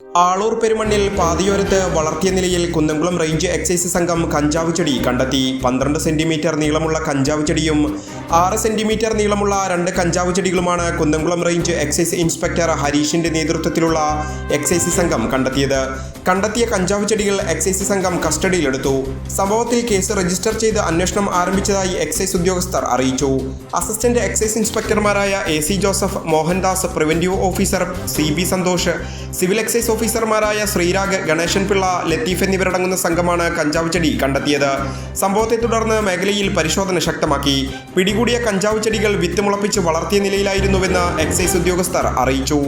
ആളൂർ പെരുമണ്ണിൽ പാതയോരത്ത് വളർത്തിയ നിലയിൽ Kunnamkulam range excise സംഘം കഞ്ചാവ് ചെടി കണ്ടെത്തി. പന്ത്രണ്ട് സെന്റിമീറ്റർ നീളമുള്ള കഞ്ചാവ് ചെടിയും ആറ് സെന്റിമീറ്റർ നീളമുള്ള രണ്ട് കഞ്ചാവ് ചെടികളുമാണ് കുന്നംകുളം റേഞ്ച് എക്സൈസ് ഇൻസ്പെക്ടർ ഹരീഷിന്റെ നേതൃത്വത്തിലുള്ള എക്സൈസ് സംഘം കണ്ടെത്തിയത്. കണ്ടെത്തിയ കഞ്ചാവ് ചെടികൾ എക്സൈസ് സംഘം കസ്റ്റഡിയിലെടുത്തു. സംഭവത്തിൽ കേസ് രജിസ്റ്റർ ചെയ്ത് അന്വേഷണം ആരംഭിച്ചതായി എക്സൈസ് ഉദ്യോഗസ്ഥർ അറിയിച്ചു. Assistant excise ഇൻസ്പെക്ടർമാരായ A C Joseph Mohandas preventive officer C B Santhosh civil excise ഓഫീസർമാരായ ശ്രീരാഗ് ഗണേശൻ പിള്ള ലത്തീഫ് എന്നിവരടങ്ങുന്ന സംഘമാണ് കഞ്ചാവ് ചെടി കണ്ടെത്തിയത്. സംഭവത്തെ തുടർന്ന് മേഖലയിൽ പരിശോധന ശക്തമാക്കി. പിടികൂടിയ കഞ്ചാവ് ചെടികൾ വിത്ത് മുളപ്പിച്ച് വളർത്തിയ നിലയിലായിരുന്നുവെന്ന് എക്സൈസ് ഉദ്യോഗസ്ഥർ അറിയിച്ചു.